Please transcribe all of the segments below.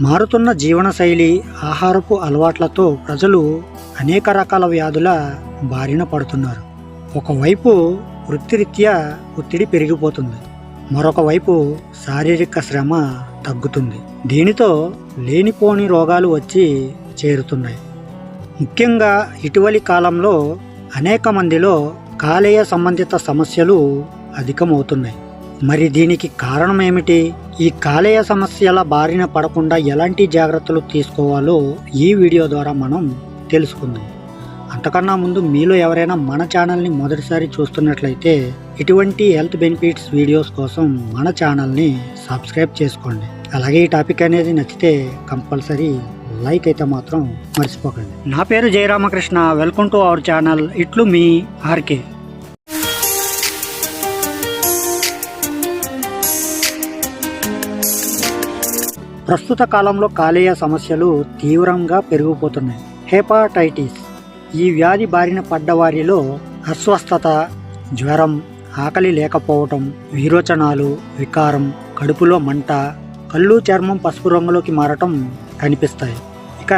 మారుతున్న జీవనశైలి ఆహారపు అలవాట్లతో ప్రజలు అనేక రకాల వ్యాధుల బారిన పడుతున్నారు. ఒకవైపు వృత్తిరీత్యా ఒత్తిడి పెరిగిపోతుంది. మరొక వైపు శారీరక శ్రమ తగ్గుతుంది. దీనితో లేనిపోని రోగాలు వచ్చి చేరుతున్నాయి. ముఖ్యంగా ఇటీవలి కాలంలో అనేక మందిలో కాలేయ సంబంధిత సమస్యలు అధికమవుతున్నాయి. మరి దీనికి కారణం ఏమిటి? ఈ కాలేయ సమస్యల బారిన పడకుండా ఎలాంటి జాగ్రత్తలు తీసుకోవాలో ఈ వీడియో ద్వారా మనం తెలుసుకుందాం. అంతకన్నా ముందు మీలో ఎవరైనా మన ఛానల్ని మొదటిసారి చూస్తున్నట్లయితే ఇటువంటి హెల్త్ బెనిఫిట్స్ వీడియోస్ కోసం మన ఛానల్ని సబ్స్క్రైబ్ చేసుకోండి. అలాగే ఈ టాపిక్ అనేది నచ్చితే కంపల్సరీ లైక్ అయితే మాత్రం మర్చిపోకండి. నా పేరు Jayaramakrishna. Welcome to our channel. ఇట్లు మీ ఆర్కే. ప్రస్తుత కాలంలో కాలేయ సమస్యలు తీవ్రంగా పెరిగిపోతున్నాయి. హెపాటైటిస్. ఈ వ్యాధి బారిన పడ్డ వారిలో అస్వస్థత జ్వరం ఆకలి లేకపోవటం విరోచనాలు వికారం కడుపులో మంట కళ్ళు చర్మం పసుపు రంగులోకి మారటం కనిపిస్తాయి. ఇక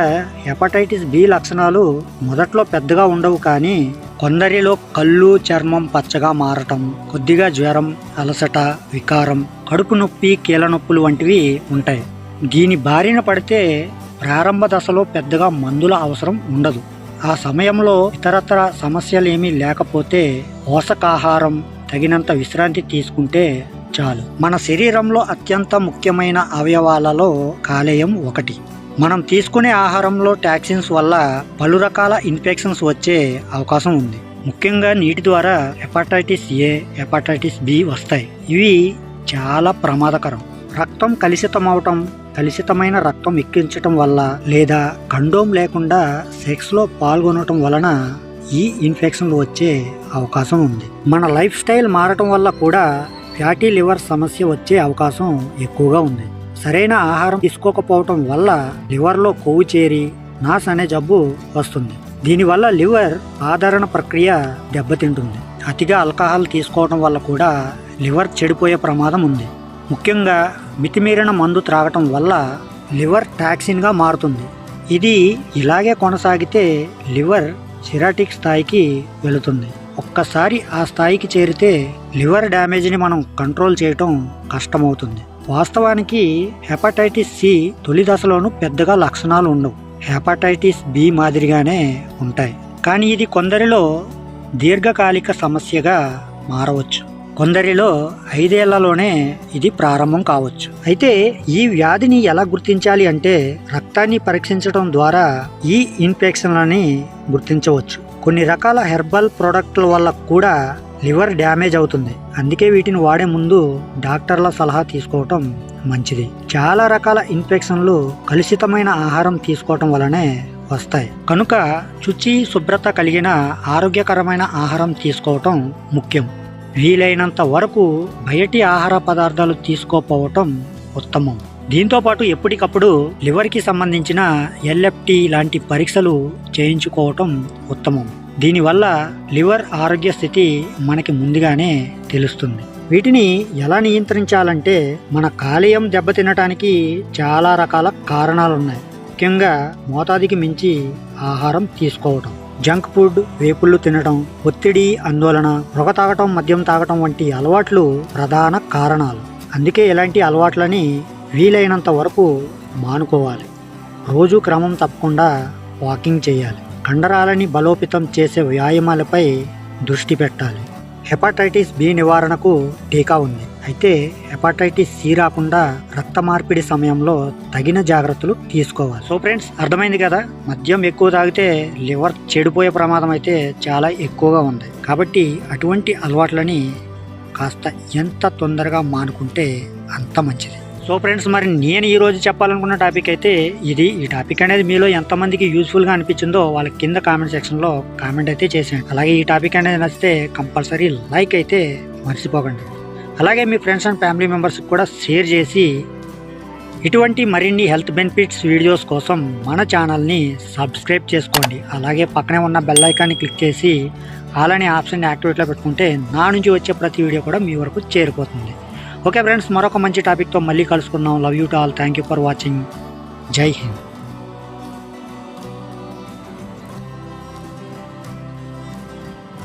హెపటైటిస్ బి లక్షణాలు మొదట్లో పెద్దగా ఉండవు కానీ కొందరిలో కళ్ళు చర్మం పచ్చగా మారటం కొద్దిగా జ్వరం అలసట వికారం కడుపు నొప్పి కీళ్ళ నొప్పులు వంటివి ఉంటాయి. దీని బారిన పడితే ప్రారంభ దశలో పెద్దగా మందుల అవసరం ఉండదు. ఆ సమయంలో ఇతరత్ర సమస్యలు ఏమీ లేకపోతే పోషకాహారం తగినంత విశ్రాంతి తీసుకుంటే చాలు. మన శరీరంలో అత్యంత ముఖ్యమైన అవయవాలలో కాలేయం ఒకటి. మనం తీసుకునే ఆహారంలో టాక్సిన్స్ వల్ల పలు రకాల ఇన్ఫెక్షన్స్ వచ్చే అవకాశం ఉంది. ముఖ్యంగా నీటి ద్వారా హెపటైటిస్ ఏ హెపటైటిస్ బి వస్తాయి. ఇవి చాలా ప్రమాదకరం. రక్తం కలుషితం అవటం కలుషితమైన రక్తం ఎక్కించటం వల్ల లేదా కండోమ్ లేకుండా సెక్స్లో పాల్గొనటం వలన ఈ ఇన్ఫెక్షన్లు వచ్చే అవకాశం ఉంది. మన లైఫ్ స్టైల్ మారటం వల్ల కూడా ఫ్యాటీ లివర్ సమస్య వచ్చే అవకాశం ఎక్కువగా ఉంది. సరైన ఆహారం తీసుకోకపోవటం వల్ల లివర్లో కొవ్వు చేరి నాస్ అనే జబ్బు వస్తుంది. దీనివల్ల లివర్ ఆదరణ ప్రక్రియ దెబ్బతింటుంది. అతిగా ఆల్కహాల్ తీసుకోవటం వల్ల కూడా లివర్ చెడిపోయే ప్రమాదం ఉంది. ముఖ్యంగా మితిమీరిన మందు త్రాగటం వల్ల లివర్ టాక్సిన్గా మారుతుంది. ఇది ఇలాగే కొనసాగితే లివర్ సిరాటిక్ స్థాయికి వెళుతుంది. ఒక్కసారి ఆ స్థాయికి చేరితే లివర్ డ్యామేజ్ని మనం కంట్రోల్ చేయటం కష్టమవుతుంది. వాస్తవానికి హెపటైటిస్ సి తొలి దశలోనూ పెద్దగా లక్షణాలు ఉండవు. హెపటైటిస్ బి మాదిరిగానే ఉంటాయి. కానీ ఇది కొందరిలో దీర్ఘకాలిక సమస్యగా మారవచ్చు. కొందరిలో ఐదేళ్ళలోనే ఇది ప్రారంభం కావచ్చు. అయితే ఈ వ్యాధిని ఎలా గుర్తించాలి అంటే రక్తాన్ని పరీక్షించడం ద్వారా ఈ ఇన్ఫెక్షన్లని గుర్తించవచ్చు. కొన్ని రకాల హెర్బల్ ప్రోడక్ట్ల వల్ల కూడా లివర్ డ్యామేజ్ అవుతుంది. అందుకే వీటిని వాడే ముందు డాక్టర్ల సలహా తీసుకోవటం మంచిది. చాలా రకాల ఇన్ఫెక్షన్లు కలుషితమైన ఆహారం తీసుకోవటం వలనే వస్తాయి. కనుక శుచి శుభ్రత కలిగిన ఆరోగ్యకరమైన ఆహారం తీసుకోవటం ముఖ్యం. వీలైనంత వరకు బయటి ఆహార పదార్థాలు తీసుకోపోవటం ఉత్తమం. దీంతో పాటు ఎప్పటికప్పుడు లివర్కి సంబంధించిన ఎల్ఎఫ్టి లాంటి పరీక్షలు చేయించుకోవటం ఉత్తమం. దీనివల్ల లివర్ ఆరోగ్య స్థితి మనకి ముందుగానే తెలుస్తుంది. వీటిని ఎలా నియంత్రించాలంటే మన కాలేయం దెబ్బతినటానికి చాలా రకాల కారణాలు ఉన్నాయి ముఖ్యంగా మోతాదికి మించి ఆహారం తీసుకోవటం. జంక్ ఫుడ్ వేపుళ్ళు తినడం ఒత్తిడి ఆందోళన పొగ తాగటం మద్యం తాగటం వంటి అలవాట్లు ప్రధాన కారణాలు. అందుకే ఇలాంటి అలవాట్లని వీలైనంత వరకు మానుకోవాలి. రోజు క్రమం తప్పకుండా వాకింగ్ చేయాలి. కండరాలని బలోపేతం చేసే వ్యాయామాలపై దృష్టి పెట్టాలి. హెపాటైటిస్ బి నివారణకు టీకా ఉంది. అయితే హెపాటైటిస్ సి రాకుండా రక్త మార్పిడి సమయంలో తగిన జాగ్రత్తలు తీసుకోవాలి. సో ఫ్రెండ్స్ అర్థమైంది కదా? మద్యం ఎక్కువ తాగితే లివర్ చెడిపోయే ప్రమాదం అయితే చాలా ఎక్కువగా ఉంది. కాబట్టి అటువంటి అలవాట్లని కాస్త ఎంత తొందరగా మానుకుంటే అంత మంచిది. సో ఫ్రెండ్స్ మరి నేను ఈరోజు చెప్పాలనుకున్న టాపిక్ అయితే ఇది. ఈ టాపిక్ అనేది మీలో ఎంతమందికి యూస్ఫుల్గా అనిపించిందో వాళ్ళ కింద కామెంట్ సెక్షన్లో కామెంట్ అయితే చేసేయండి. అలాగే ఈ టాపిక్ అనేది నచ్చితే కంపల్సరీ లైక్ అయితే మర్చిపోకండి. అలాగే మీ ఫ్రెండ్స్ అండ్ ఫ్యామిలీ మెంబర్స్కి కూడా షేర్ చేసి ఇటువంటి మరిన్ని హెల్త్ బెనిఫిట్స్ వీడియోస్ కోసం మన ఛానల్ని సబ్స్క్రైబ్ చేసుకోండి. అలాగే పక్కనే ఉన్న బెల్ ఐకాన్ని క్లిక్ చేసి అలానే ఆప్షన్ యాక్టివేట్లో పెట్టుకుంటే నా నుంచి వచ్చే ప్రతి వీడియో కూడా మీ వరకు చేరిపోతుంది. ఓకే ఫ్రెండ్స్ మరొక మంచి టాపిక్తో మళ్ళీ కలుసుకుందాం love you to all thank you for watching జై హింద్